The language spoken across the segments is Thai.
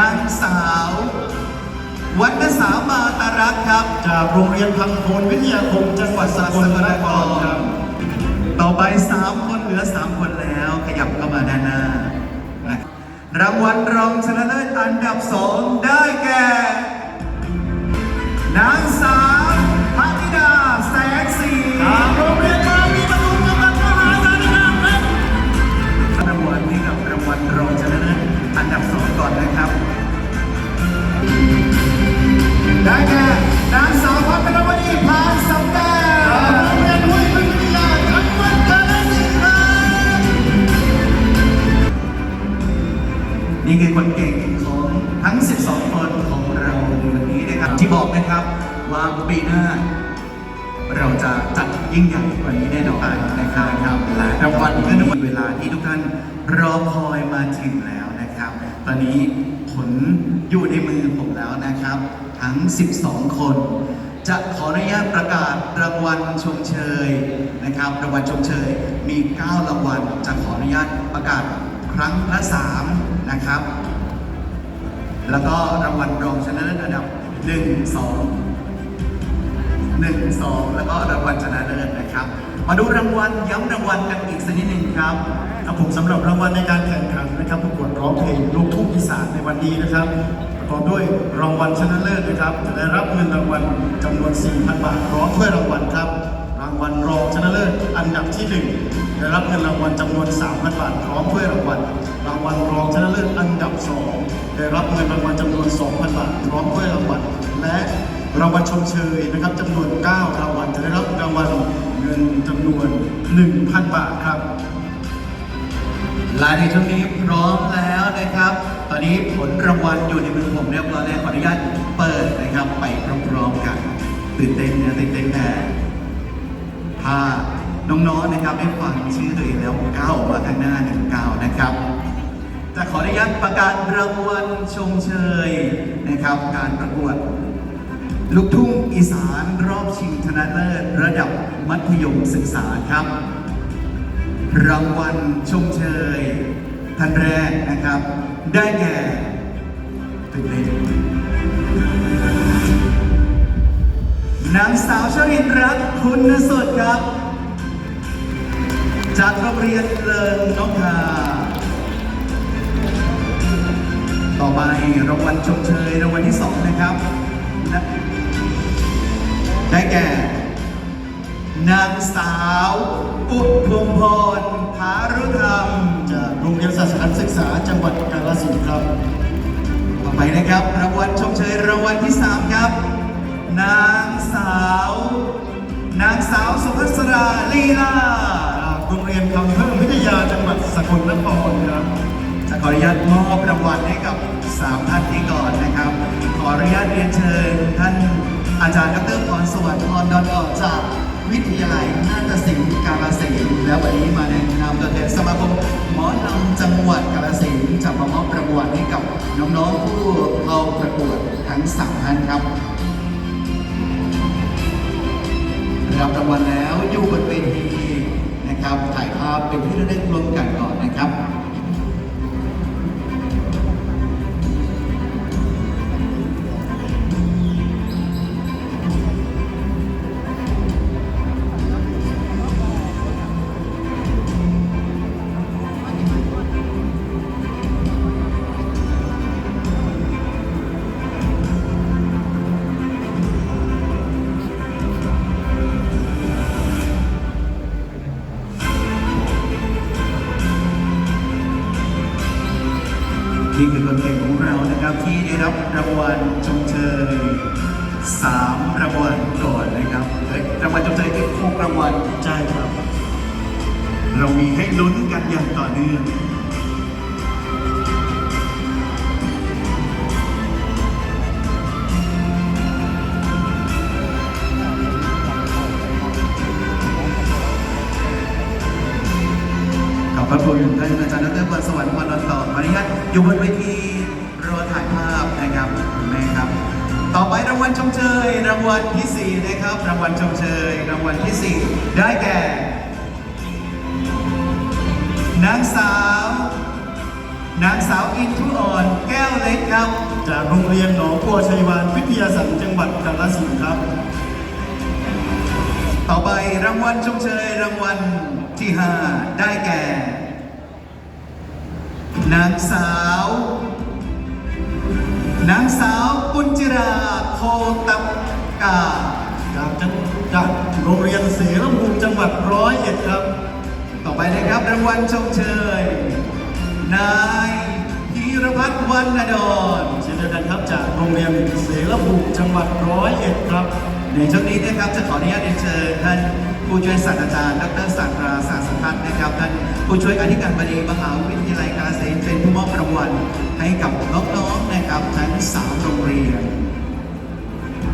นางสาววรรณสามาตารักษ์ครับ จากโรงเรียนพังโพนวิทยาคมจังหวัดสกลนครครับ ต่อไปสามคนเหลือสามคนแล้ว ขยับเข้ามาด้านหน้า รางวัลรองชนะเลิศอันดับสองได้แก่ นางสาว อันดับสองก่อนนะครับ ได้แก่นางสาวพัฒนวดีพานสำแก้จากโรวงเรียนห้วยพิทยาจังหวัดกาฬสินธุ์นี่คือคนเก่งของทั้ง 12 คนของเราในวันนี้นะครับที่บอกนะครับว่าปีหน้าเราจะจัดยิ่งใหญ่กว่านี้แน่นอนนะครับรับและรางวัลก็ในเวลาที่ทุกท่านรอคอยมาถึงแล้ว อนนี้ผลอยู่ในมือผมแล้วนะครับ ทั้ง 12 คน จะขออนุญาตประกาศรางวัลชมเชยนะครับ รางวัลชมเชยมี 9 รางวัล จะขออนุญาตประกาศครั้งละ3นะครับ แล้วก็รางวัลรองชนะเลิศอันดับ 1 2หนึ่งสองแล้วก็รางวัลชนะเลิศนะครับ มาดูรางวัลย้ำรางวัลกันอีกสักนิดหนึ่งครับครับผมสำหรับรางวัลในการแข่งขันนะครับประกวดร้องเพลงลูกทุ่งอีสานในวันนี้นะครับประกอบด้วยรางวัลชนะเลิศนะครับ จะได้รับเงินรางวัลจำนวน 4,000 บาทพร้อมถ้วยรางวัลครับ รางวัลรองชนะเลิศอันดับที่หนึ่งได้รับเงินรางวัลจำนวน 3,000 บาทพร้อมถ้วยรางวัลรางวัลรองชนะเลิศอันดับสองได้รับเงินรางวัลจำนวน 2,000 บาทพร้อมถ้วยรางวัลและรางวัลชมเชยนะครับจำนวน 9 รางวัลจะได้รับรางวัล นจำนวน 1,000 บาทครับ ลายในช่วงนี้พร้อมแล้วนะครับ ตอนนี้ผลรางวัลอยู่ในมือผมเรียบร้อยแล้วขออนุญาตเปิดนะครับไปพร้อมๆกันตื่นเต้นนะตื่นเต้นแต่ถ้าน้องๆนะครับได้ฟังชื่อตัวเองแล้วก้าวออกมาข้างหน้าหนึ่งก้าวนะครับจะขออนุญาตประกาศรางวัลชมเชยนะครับ การประกวด ลูกทุ่งอีสานรอบชิงชนะเลิศระดับมัธยมศึกษาครับ รางวัลชมเชยท่านแรกนะครับ ได้แก่ตื่นเต้นนางสาวชลินรัตน์คุณสดครับ จากโรงเรียนเลิงนกทาต่อไปรางวัลชมเชยรางวัลที่สองนะครับนะ ได้แก่ นางสาวอุทุมพรภารุธรรม จากโรงเรียนศาสนศึกษาจังหวัดกาฬสินธุ์ครับต่อไปนะครับรางวัลชมเชยรางวัลที่สามครับ นางสาว นางสาวสุภัสราลีลาจากโรงเรียนคำเพิ่มวิทยาจังหวัดสกลนครครับจะขออนุญาตมอบรางวัลให้กับสามท่านนี้ก่อนนะครับ ขออนุญาตเรียนเชิญท่าน อาจารย์ดรพรสวัสดิ์พรดอนออกจากวิทยาลัยนาฏศิลป์กาฬสินธุ์แล้ววันนี้มาในนามตัวแทนสมาคมหมอนำจังหวัดกาฬสินธุ์จะมามอบรางวัลให้กับน้องๆผู้เข้าประกวดทั้งสามท่านครับรับรางวัลแล้วอยู่บนเวทีนะครับถ่ายภาพเป็นที่ระลึกรวมกันก่อนนะครับ ที่ได้รับรางวัลชมเชยสามรางวัลก่อนนะครับเอ้ยรางวัลชมเชยอีกหกรางวัลใช่ครับ เรามีให้ลุ้นกันอย่างต่อเนื่องขอบพระคุณท่านอาจารย์ดรพรสวรรค์พรนนท์ต่อขออนุญาตอยู่บนเวที ชมเชยรางวัลที่สี่นะครับ รางวัลชมเชยรางวัลที่สี่ได้แก่ นางสาว นางสาวอินทุอ่อนแก้วเล็กครับ จากโรงเรียนหนองบัวชัยวานวิทยาสันต์จังหวัดกาฬสินธุ์ครับ ต่อไปรางวัลชมเชยรางวัลที่ 5 ได้แก่ นางสาวนางสาวปุญจิรา โคตับกาจากจังจากโรงเรียนเสรภูมิจังหวัดร้อยเอ็ดครับ ต่อไปนะครับรางวัลชมเชย นายธีรพัฒน์วรรณดรเช่นเดียวกันครับจากโรงเรียนเสรภูมิจังหวัดร้อยเอ็ดครับในช่วงนี้นะครับจะขออนุญาตเรียนเชิญท่านผู้ช่วยศาสตราจารย์ดรสักราศาสพัฒน์นะครับท่านผู้ช่วยอธิการบดีมหาวิทยาลัยกาฬสินเป็นผู้มอบรางวัลให้กับน้องๆนะครับทั้งสามโรงเรียน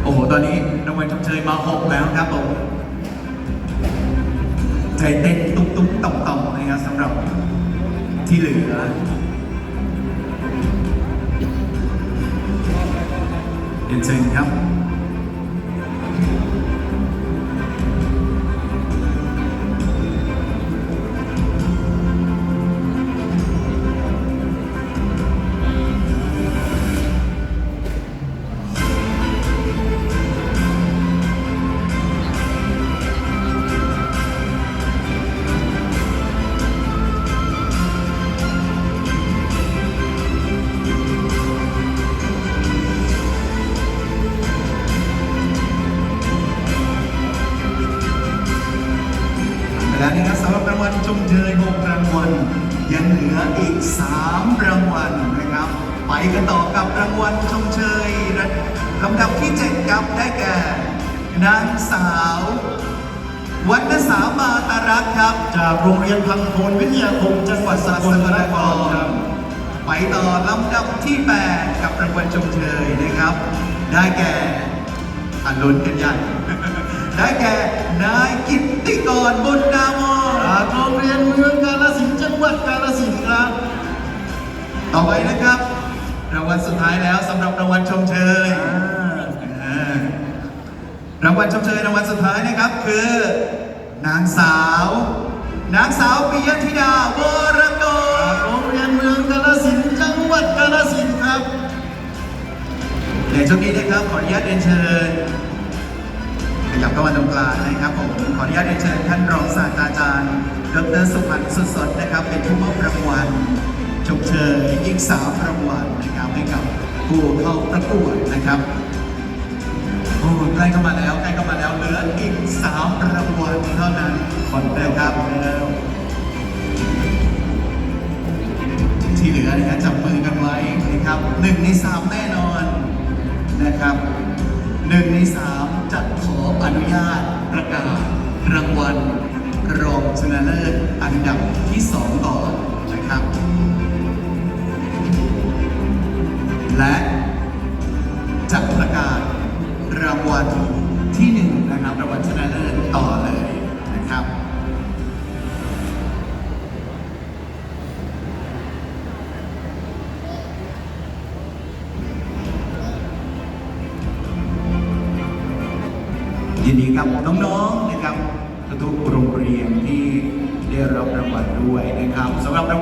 โอ้โห ตอนนี้รางวัลชมเชยมาหกแล้วครับผมใจเต้นตุ้มตุ้มต่อมต่อมนะครับสำหรับที่เหลือเอ็นเชิญครับ ออีก 3 รางวัลนะครับ ไปกันต่อกับรางวัลชมเชยลำดับที่ 7 ครับได้แก่ นางสาววรรณสามาตารักษ์ครับ จากโรงเรียนพังโคนวิทยาคมจังหวัดสกลนครครับไปต่อลำดับที่ 8 กับรางวัลชมเชยนะครับ ได้แก่อันลุ้นกันใหญ่ได้แก่นายกิตติกรบุญนามนจากโรงเรียนเมืองกาฬสินจังหวัดกาฬสินครับ ต่อไปนะครับ รางวัลสุดท้ายแล้วสำหรับรางวัลชมเชยอ่ารางวัลชมเชยรางวัลสุดท้ายนะครับคือ นางสาว นางสาวปิยธิดาวรกรโรงเรียนเมืองกาฬสินจังหวัดกาฬสินครับเดี๋ยวช่วงนี้นะครับขออนุญาตเรียนเชิญ ขยับเข้ามาตรงกลางนะครับผมขออนุญาตเรียนเชิญท่านรองศาสตราจารย์ ดรสุพรรณสุดสดนะครับ เป็นผู้มอบรางวัลชมเชยอีกสามรางวัลนะครับให้กับผู้เข้าประกวดนะครับโอ้ใกล้เข้ามาแล้วใกล้เข้ามาแล้วเหลืออีกสามรางวัลเท่านั้นขอนแก่นนะครับแล้วที่เหลือนะครับจับมือกันไว้นะครับหนึ่งในสามแน่นอนนะครับ หนึ่งในสามจะขออนุญาตประกาศรางวัลรองชนะเลิศอันดับที่สองต่อนนะครับ และจะประกาศรางวัลที่หนึ่งนะครับรางวัลชนะเลิศ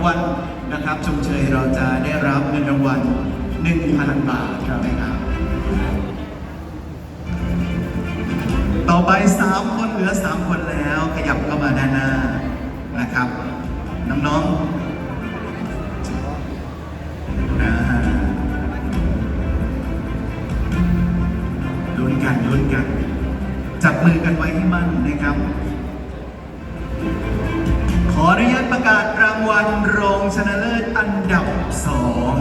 วัลนะครับชมเชยเราจะได้รับเงินรางวัล1,000 บาทนะครับต่อไป 3 คนเหลือ 3 คนแล้วขยับเข้ามาด้านหน้านะครับ น้องๆอ่าลุ้นกันลุ้นกัน จับมือกันไว้ให้มั่นนะครับ ขออนุญาตประกาศรางวัลรองชนะเลิศอันดับสอง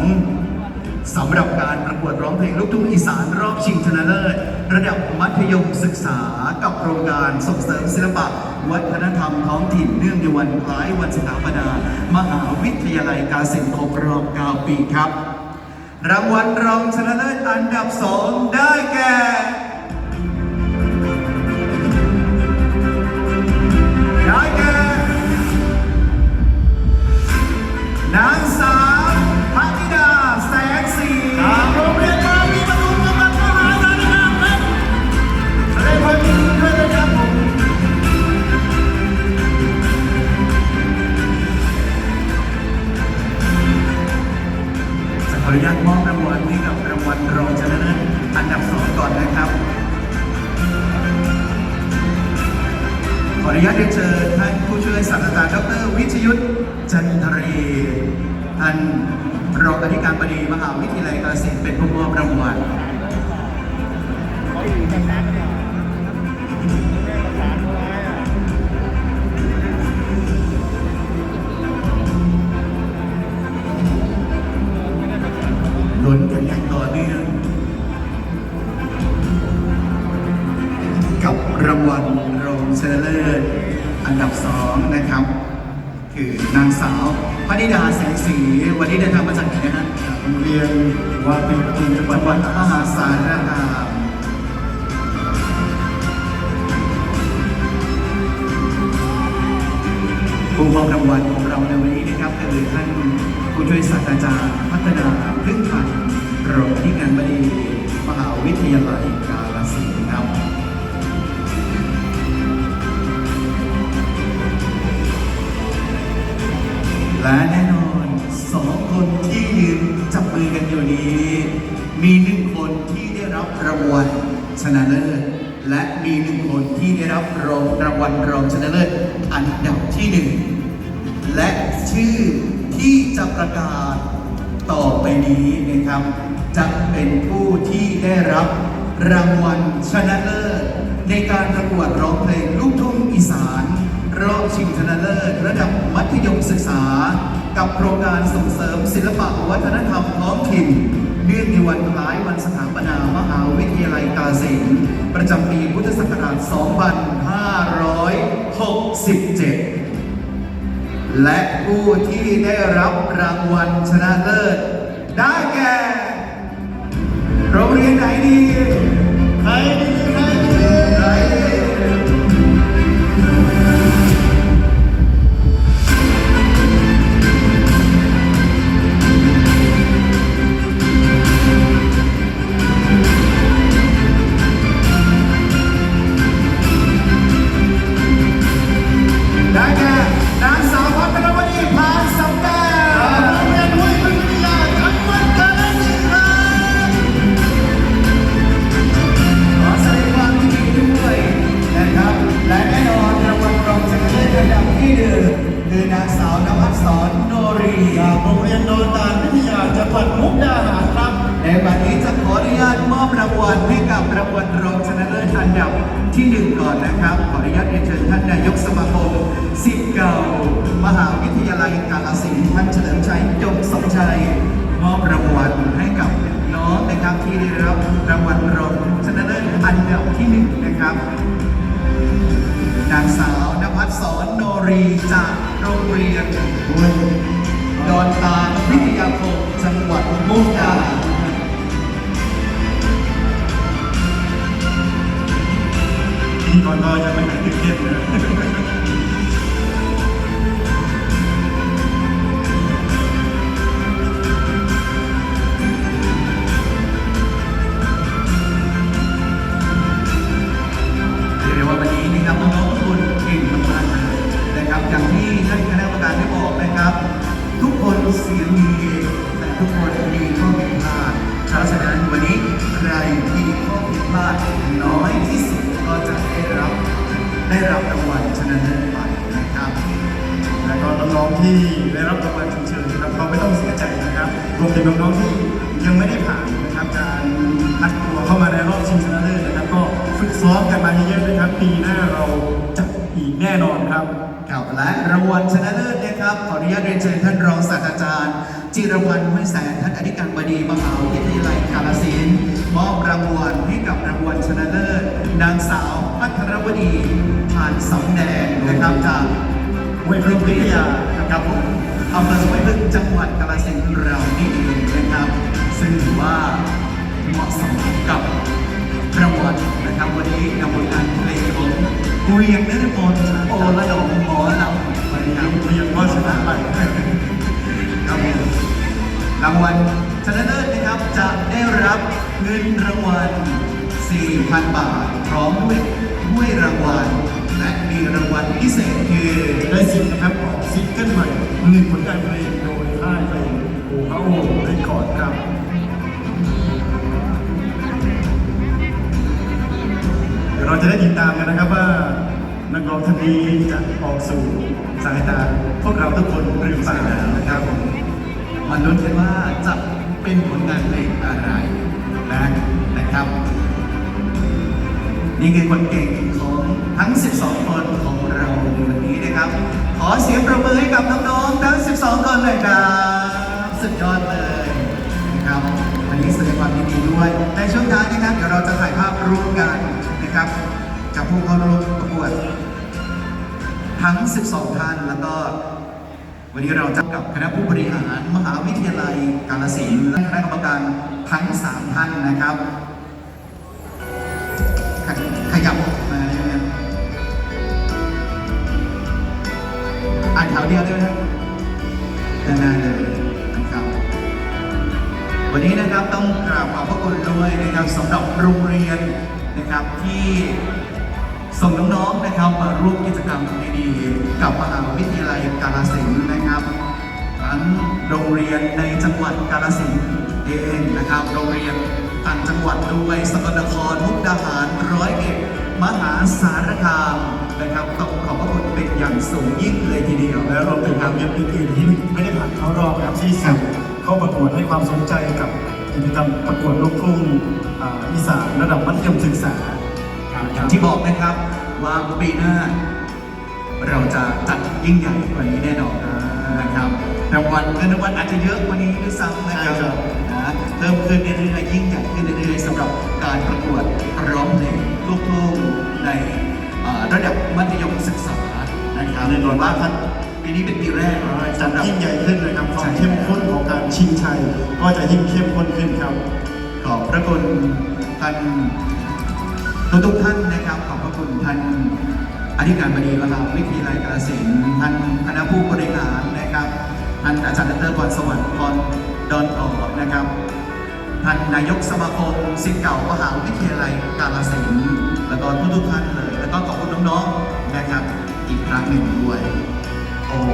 สำหรับการประกวดร้องเพลงลูกทุ่งอีสานรอบชิงชนะเลิศ ระดับมัธยมศึกษากับโครงการส่งเสริมศิลปะ วัฒนธรรมท้องถิ่นเนื่องในวันคล้ายวันสถาปนามหาวิทยาลัยกาฬสินธุ์ครบรอบ 9 ปีครับ รางวัลรองชนะเลิศอันดับสองได้แก่ น ธิการบดีมหาวิทยาลัยเกษตรเป็นผู้มอบรางวัล เรียนวาปีปทุมจังหวัจัดงหวัดมหาสารรคามผู้มอบรางวัลของเราในวันนี้นะครับคือท่านผู้ช่วยศาสตราจารย์พัฒนาพึ่งพันธ์รองที่การบดีมหาวิทยาลัยกาฬสินธุ์ครับและแน่นอน คนที่ยืนจับมือกันอยู่นี้ มีหนึ่งคนที่ได้รับรางวัลชนะเลิศและมีหนึ่งคนที่ได้รับรองรางวัลรองชนะเลิศอันดับที่หนึ่งและชื่อที่จะประกาศต่อไปนี้นะครับ จะเป็นผู้ที่ได้รับรางวัลชนะเลิศ ในการประกวดร้องเพลงลูกทุ่งอีสาน รอบชิงชนะเลิศ ระดับมัธยมศึกษา กับโครงการส่งเสริมศิลปะวัฒนธรรมท้องถิ่นเนื่องในวันคล้ายวันสถาปนามหาวิทยาลัยกาฬสินประจำปีพุทธศักราช 2567 และผู้ที่ได้รับรางวัลชนะเลิศ ได้แก่ โรงเรียนไหนดีใครดี วิทยาลสินท่านเฉลิมชัยจงสมชัยมอบรางวัลให้กับน้องนะครับที่ได้รับรางวัลรองชนะเลิศอันดับที่หนึ่งนะครับนางสาวนภัสสรโนรีจากโรงเรียนบุญดอนตาลวิทยาคมจังหวัดมุกดาหารพี่ก่อนก็ยังไม่หายตื่นเต้นเลย เปีหน้าเราจะอีกแน่นอนครับ ครับและรางวัลชนะเลิศนะครับขออนุญาตเรียนเชิญท่านรองศาสตราจารย์ จิรพันธ์ห้วยแสนท่านอธิการบดีมหาวิทยาลัยกาฬสินธุ์มอบรางวัลให้กับรางวัลชนะเลิศนางสาวพัทรวดีผ่านสำแดงนะครับจากห้วยพึ่งวิทยาครับผมอำเภอห้วยพึ่งจังหวัดกาฬสินธุ์เรานี่เองนะครับ ซึ่งถือว่าเหมาะสมกับ รางวัลนะครับวันนี้กับผลงานเพลงของเรียงนฤพลโอละดอกหมอลำวันนี้ครับเรียนว่าชนะไปครับผมรางวัลชนะเลิศนะครับจะได้รับเงินรางวัล 4,000 บาท พร้อมด้วยถ้วยรางวัล และมีรางวัลพิเศษคือได้สิทธิ์นะครับออกซิงเกิลใหม่หนึ่งผลงานเพลงโดยค่ายเพลงโอ้โหรีคอร์ดครับ ดี๋ยวเราจะได้ติดตามกันนะครับว่านักร้องท่านนี้จะออกสู่สายตาพวกเราทุกคนหรือเปล่านะครับผมมาลุ้นกันว่าจะเป็นผลงานเพลงอะไรนะนะครับ นี่คือคนเก่งของทั้ง 12 คนของเราในวันนี้นะครับ ขอเสียงประมือให้กับน้องๆทั้ง 12 คนเลยครับสุดยอดเลยนะครับวันนี้แสดงความยินดีด้วยในช่วงท้ายนะครับเดี๋ยวเราจะถ่ายภาพร่วมกัน นะครับกับผู้เข้าร่วมประกวด ทั้ง 12 ท่านแล้วก็ วันนี้เราจะกับคณะผู้บริหาร มหาวิทยาลัยกาฬสินธุ์และคณะกรรมการทั้ง 3 ท่านนะครับ ขยขยับมาได้ไหมครับอ่านแถวเดียวได้ไหมครับด้านหน้าเลยนะครับวันนี้นะครับต้องกราบขอบพระคุณด้วยนะครับสำหรับโรงเรียน นะครับที่ส่งน้องๆนะครับมาร่วมกิจกรรมดีๆกับมหาวิทยาลัยกาฬสินธุ์นะครับทั้งโรงเรียนในจังหวัดกาฬสินธุ์เองนะครับ โรงเรียนต่างจังหวัดด้วยสกลนครมุกดาหารร้อยเอ็ดมหาสารคามนะครับต้องขอบพระคุณเป็นอย่างสูงยิ่งเลยทีเดียวและรวมถึงโรงเรียนอื่นๆที่ไม่ได้ผ่านเข้ารอบนะครับที่ส่งเข้าประกวดให้ความสนใจกับกิจกรรมประกวดลูกทุ่ง อ่าอีสานระดับมัธยมศึกษาอย่างที่บอกนะครับว่าปีหน้า เราจะจัดยิ่งใหญ่กว่านี้แน่นอนนะครับรางวัลเงินรางวัลอาจจะเยอะกว่านี้ด้วยซ้ำนะครับใช่ครับนะเพิ่มขึ้นเรื่อยๆยิ่งใหญ่ขึ้นเรื่อยๆสำหรับการประกวดร้องเพลงลูกทุ่งในเอ่อระดับมัธยมศึกษานะครับแน่นอนว่าท่านปีนี้เป็นปีแรกจะสำหรับยิ่งใหญ่ขึ้นนะครับควาใช่มเข้มข้นของการชิงชัยก็จะยิ่งเข้มข้นขึ้นครับ ขอบพระคุณท่านทุกๆท่านนะครับ ขอบพระคุณท่านอธิการบดีมหาวิทยาลัยกาฬสินธุ์ท่านคณะผู้บริหารนะครับท่านอาจารย์ดรพรสวรรค์พรดอนก่อนะครับท่านนายกสมาคมศิษย์เก่ามหาวิทยาลัยกาฬสินธุ์แล้วก็ทุกๆท่านเลย แล้วก็ขอบคุณน้องๆนะครับ อีกครั้งหนึ่งด้วยโอ้โห